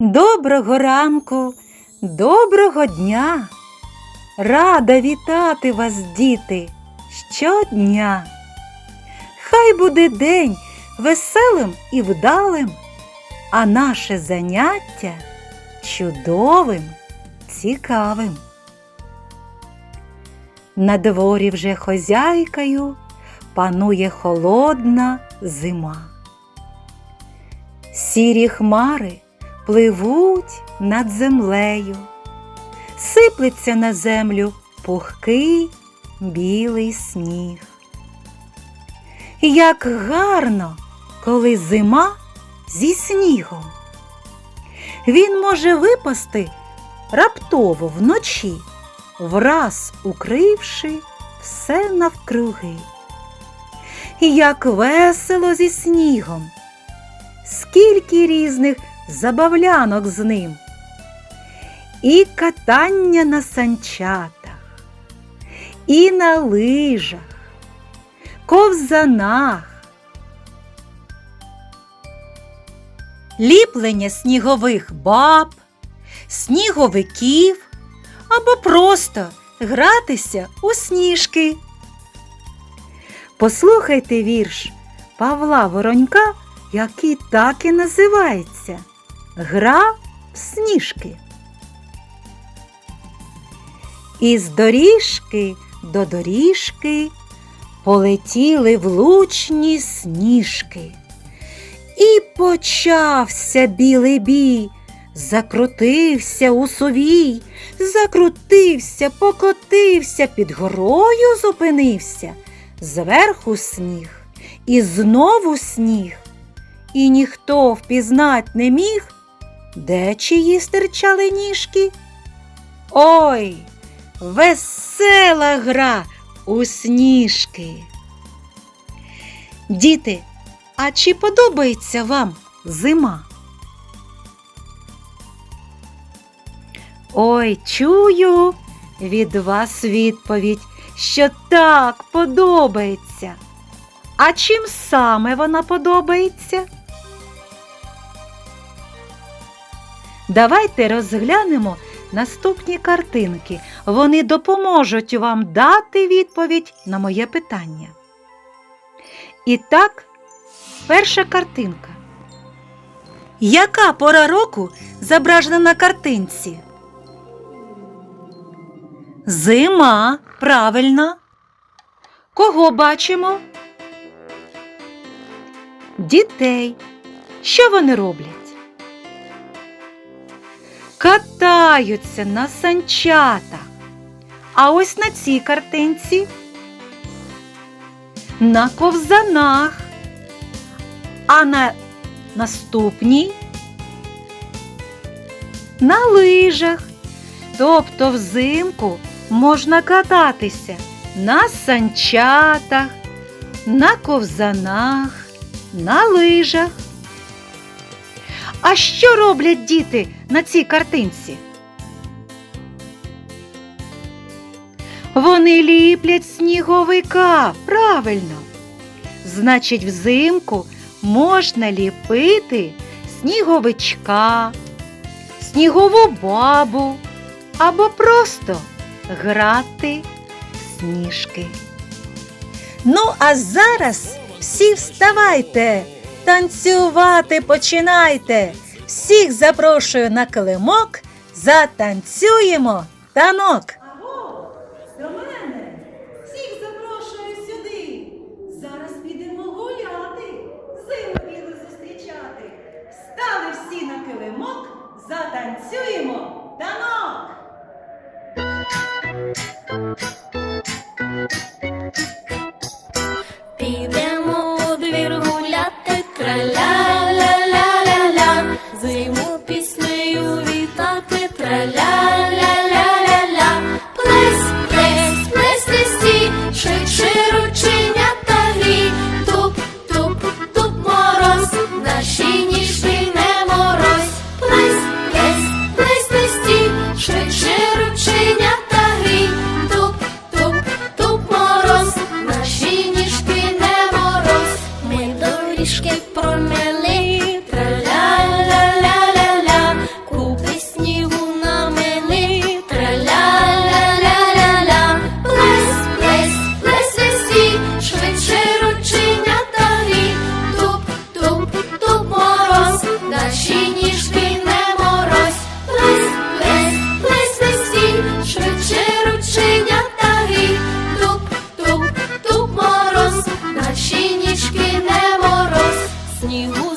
Доброго ранку, доброго дня! Рада вітати вас, діти, щодня. Хай буде день веселим і вдалим, а наше заняття чудовим, цікавим. На дворі вже хозяйкою панує холодна зима. Сірі хмари пливуть над землею, сиплеться на землю пухкий білий сніг. Як гарно, коли зима зі снігом. Він може випасти раптово вночі, враз укривши все навкруги. Як весело зі снігом, скільки різних забавлянок з ним, і катання на санчатах, і на лижах, ковзанах, ліплення снігових баб, сніговиків або просто гратися у сніжки. Послухайте вірш Павла Воронька, який так і називається Гра в сніжки. Із доріжки до доріжки полетіли влучні сніжки. І почався білий бій, закрутився у совій, закрутився, покотився, під горою зупинився, зверху сніг і знову сніг. І ніхто впізнать не міг, де чиї стирчали ніжки. Ой, весела гра у сніжки. Діти, а чи подобається вам зима? Ой, чую від вас відповідь, що так подобається. А чим саме вона подобається? Давайте розглянемо наступні картинки. Вони допоможуть вам дати відповідь на моє питання. І так, перша картинка. Яка пора року зображена на картинці? Зима, правильно. Кого бачимо? Дітей. Що вони роблять? Катаються на санчатах. А ось на цій картинці на ковзанах. А на наступній на лижах. Тобто взимку можна кататися на санчатах, на ковзанах, на лижах. А що роблять діти на цій картинці? Вони ліплять сніговика, правильно. Значить, взимку можна ліпити сніговичка, снігову бабу або просто грати в сніжки. Ну, а зараз всі вставайте, танцювати починайте. Всіх запрошую на килимок, затанцюємо танок. Аго, до мене! Всіх запрошую сюди. Зараз підемо гуляти, зиму білу зустрічати. Стали всі на килимок, затанцюємо танок. снігу.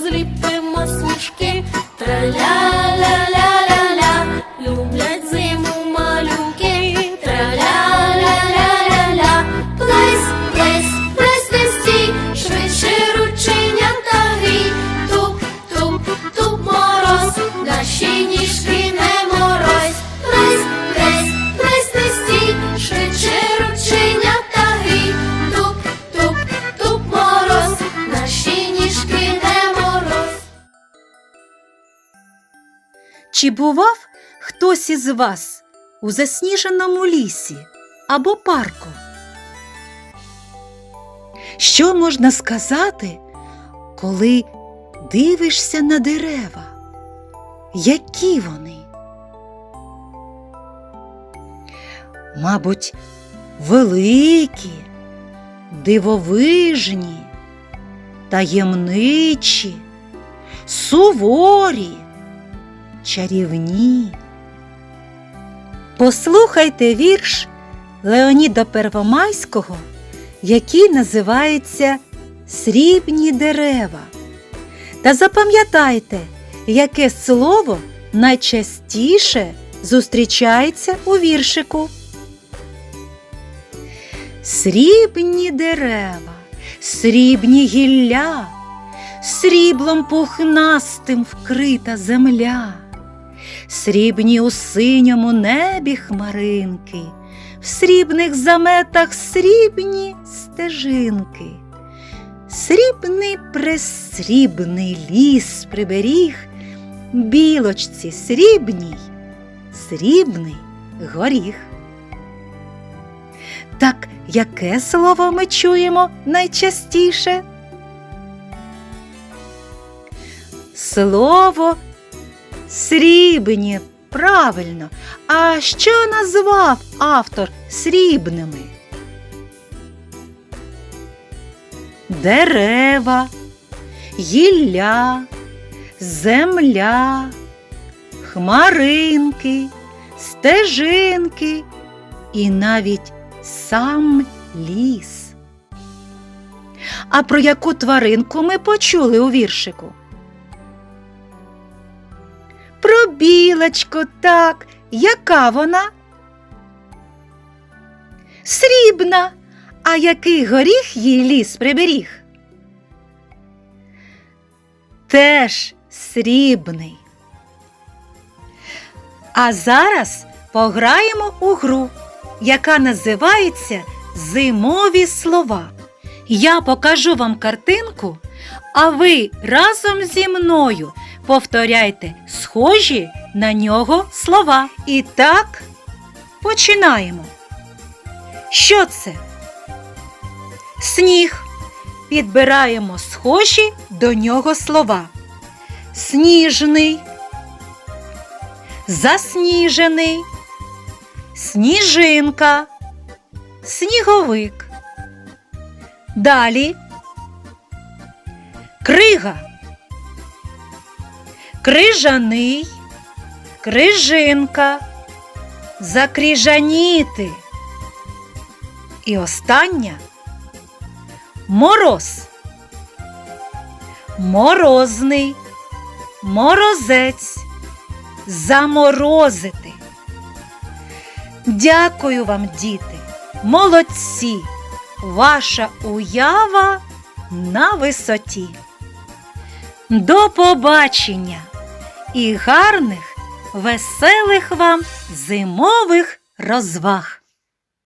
Чи бував хтось із вас у засніженому лісі або парку? Що можна сказати, коли дивишся на дерева? Які вони? Мабуть, великі, дивовижні, таємничі, суворі чарівні. Послухайте вірш Леоніда Первомайського, який називається Срібні дерева. Та запам'ятайте, яке слово найчастіше зустрічається у віршику. Срібні дерева, срібні гілля, сріблом пухнастим вкрита земля, срібні у синьому небі хмаринки, в срібних заметах срібні стежинки. Срібний пресрібний ліс приберіг, білочці срібній, срібний горіх. Так яке слово ми чуємо найчастіше? Слово срібні, правильно. А що назвав автор срібними? Дерева, гілля, земля, хмаринки, стежинки і навіть сам ліс. А про яку тваринку ми почули у віршику? Про білочку, так. Яка вона? Срібна. А який горіх їй ліс приберіг? Теж срібний. А зараз пограємо у гру, яка називається Зимові слова. Я покажу вам картинку, а ви разом зі мною повторяйте схожі на нього слова. І так починаємо. Що це? Сніг. Підбираємо схожі до нього слова. Сніжний, засніжений, сніжинка, сніговик. Далі крига, крижаний, крижинка, закріжаніти. І остання мороз, морозний, морозець, заморозити. Дякую вам, діти, молодці, ваша уява на висоті. До побачення і гарних, веселих вам зимових розваг!